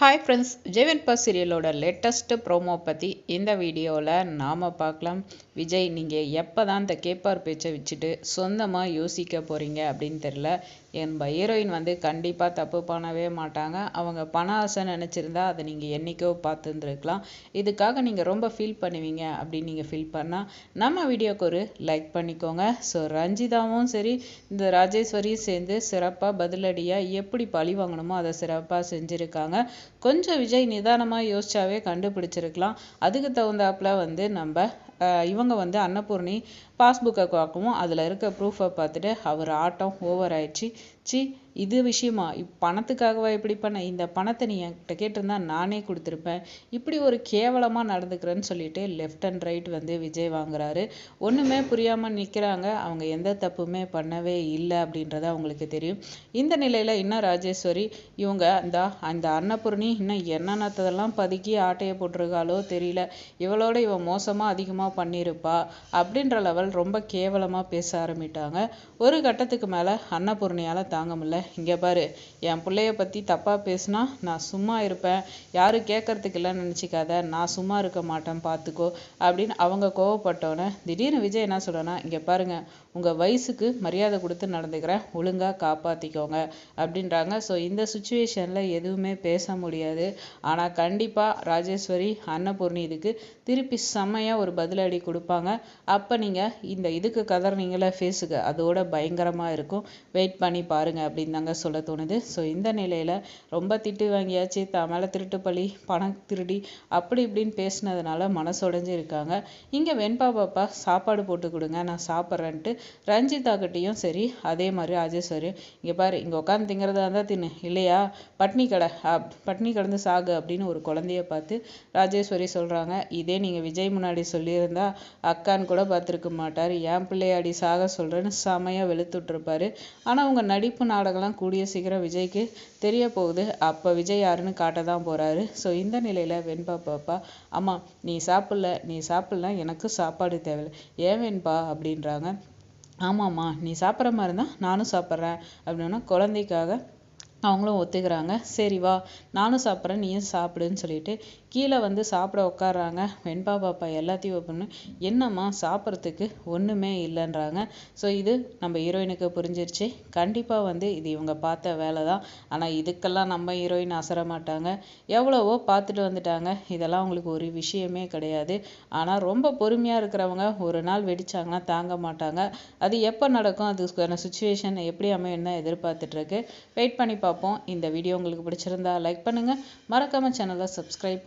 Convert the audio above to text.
Hi friends Vijayavenba சீரியலோட latest promo பற்றி இந்த வீடியோவில் நாம் பார்க்கலாம். விஜய் நீங்கள் எப்போ தான் இந்த கேப்பார் பேச்சை வச்சுட்டு சொந்தமாக யோசிக்க போகிறீங்க அப்படின்னு தெரில என் ஹீரோயின் வந்து கண்டிப்பாக தப்பு பண்ணவே மாட்டாங்க. அவங்க பண ஆசை நினச்சிருந்தா அதை நீங்கள் என்றைக்கோ பார்த்துருந்துருக்கலாம். இதுக்காக நீங்கள் ரொம்ப ஃபீல் பண்ணுவீங்க அப்படின்னு நீங்கள் ஃபீல் பண்ணால் நம்ம வீடியோக்கு ஒரு லைக் பண்ணிக்கோங்க. ஸோ ரஞ்சிதாவும் சரி இந்த ராஜேஸ்வரியும் சேர்ந்து சிறப்பாக பதிலடியாக எப்படி பழி வாங்கணுமோ அதை சிறப்பாக செஞ்சுருக்காங்க. கொஞ்சம் விஜய் நிதானமாக யோசிச்சாவே கண்டுபிடிச்சிருக்கலாம். அதுக்கு தகுந்தாப்புல வந்து நம்ம இவங்க வந்து அன்னபூர்ணி பாஸ்புக்கை பார்க்கவும் அதில் இருக்க ப்ரூஃபை பார்த்துட்டு அவர் ஆட்டம் ஓவர் ஆயிடுச்சு. சி இது விஷயமா இப் பணத்துக்காகவா இப்படி பண்ண? இந்த பணத்தை நீ என்கிட்ட கேட்டிருந்தா நானே கொடுத்துருப்பேன். இப்படி ஒரு கேவலமாக நடந்துக்கிறேன்னு சொல்லிட்டு லெஃப்ட் அண்ட் ரைட் வந்து விஜய் வாங்குறாரு. ஒன்றுமே புரியாமல் நிற்கிறாங்க அவங்க எந்த தப்புமே பண்ணவே இல்லை அப்படின்றது அவங்களுக்கு தெரியும். இந்த நிலையில் இன்னும் ராஜேஸ்வரி இவங்க அந்த அந்த அன்னபூர்ணி இன்னும் என்னென்னத்ததெல்லாம் பதுக்கி ஆட்டையை போட்டிருக்காளோ தெரியல. இவளோட இவன் மோசமாக அதிகமாக பண்ணியிருப்பா அப்படின்ற லெவல் ரொம்ப கேவலமாக பேச ஆரம்பிட்டாங்க. ஒரு கட்டத்துக்கு மேலே அன்னபூர்ணியால் தாங்க முடியல இங்கே பாரு என் பிள்ளைய பற்றி தப்பாக பேசுனா நான் சும்மா இருப்பேன். யாரும் கேட்கறதுக்கு இல்லைன்னு நினச்சிக்காத. நான் சும்மா இருக்க மாட்டேன் பார்த்துக்கோ அப்படின்னு அவங்க கோவப்பட்டோன்னே திடீர்னு விஜய் என்ன சொல்கிறேன்னா இங்கே பாருங்க உங்கள் வயசுக்கு மரியாதை கொடுத்து நடந்துக்கிறேன். ஒழுங்காக காப்பாற்றிக்கோங்க அப்படின்றாங்க. ஸோ இந்த சுச்சுவேஷனில் எதுவுமே பேச முடியாது. ஆனால் கண்டிப்பாக ராஜேஸ்வரி அன்னபூர்ணி இதுக்கு திருப்பி செம்மையாக ஒரு பதிலடி கொடுப்பாங்க. அப்போ நீங்கள் இந்த இதுக்கு கதறினீங்களே ஃபேஸுக்கு அதோட பயங்கரமாக இருக்கும். வெயிட் பண்ணி பாருங்கள் அப்படின்னு தாங்க சொல்ல தோணுது. ஸோ இந்த நிலையில் ரொம்ப திட்டு வாங்கியாச்சு. தான் மேலே திருட்டு பழி பணம் திருடி அப்படி இப்படின்னு பேசினதுனால மனசுடைஞ்சு இருக்காங்க இங்கே வெண்பா பாப்பா சாப்பாடு போட்டு கொடுங்க நான் சாப்பிட்றேன்ட்டு ரஞ்சிதா கிட்டேயும் சரி அதே மாதிரி ராஜேஸ்வரி இங்கே பாரு இங்கே உட்காந்து திங்கிறதா இருந்தால் தின்னு இல்லையா? பட்னி கடை பட்னி கடந்து சாகு அப்படின்னு ஒரு குழந்தைய பார்த்து ராஜேஸ்வரி சொல்கிறாங்க இதே நீங்கள் விஜய் முன்னாடி சொல்லியிருந்தா அக்கான்னு கூட பார்த்துருக்க மாட்டார். ஏன் பிள்ளையாடி சாக சொல்கிறேன்னு செமையாக வெளுத்துட்ருப்பாரு. ஆனால் அவங்க நடிப்பு நாடகம்லாம் கூடிய சீக்கிரம் விஜய்க்கு தெரிய போகுது அப்போ விஜய் யாருன்னு காட்ட தான் போகிறாரு ஸோ இந்த நிலையில் வெண்பா பாப்பா அம்மா நீ சாப்பிடல நீ சாப்பிடல எனக்கு சாப்பாடு தேவையில்லை. ஏன் வெண்பா? அப்படின்றாங்க. ஆமாம்மா நீ சாப்பிட்ற மாதிரி இருந்தால் நானும் சாப்பிட்றேன். அப்படின்னா குழந்தைக்காக அவங்களும் ஒத்துக்கிறாங்க. சரி வா நானும் சாப்பிட்றேன் நீயும் சாப்பிடுன்னு சொல்லிட்டு கீழே வந்து சாப்பிட உட்காடுறாங்க வெண்பா பாப்பா எல்லாத்தையும் ஓப்பன் என்னம்மா சாப்பிட்றதுக்கு ஒன்றுமே இல்லைன்றாங்க. ஸோ இது நம்ம ஹீரோயினுக்கு புரிஞ்சிருச்சு. கண்டிப்பாக வந்து இது இவங்க பார்த்த வேலை தான். ஆனால் இதுக்கெல்லாம் நம்ம ஹீரோயின் அசர மாட்டாங்க. எவ்வளவோ பார்த்துட்டு வந்துட்டாங்க. இதெல்லாம் அவங்களுக்கு ஒரு விஷயமே கிடையாது. ஆனால் ரொம்ப பொறுமையாக இருக்கிறவங்க ஒரு நாள் வெடிச்சாங்கன்னா தாங்க மாட்டாங்க. அது எப்போ நடக்கும்? அதுக்கான சுச்சுவேஷன் எப்படி அமையும் தான் எதிர்பார்த்துட்ருக்கு? வெயிட் பண்ணி பார்ப்போம். இந்த வீடியோ உங்களுக்கு பிடிச்சிருந்தா லைக் பண்ணுங்கள் மறக்காமல் சேனலை சப்ஸ்கிரைப்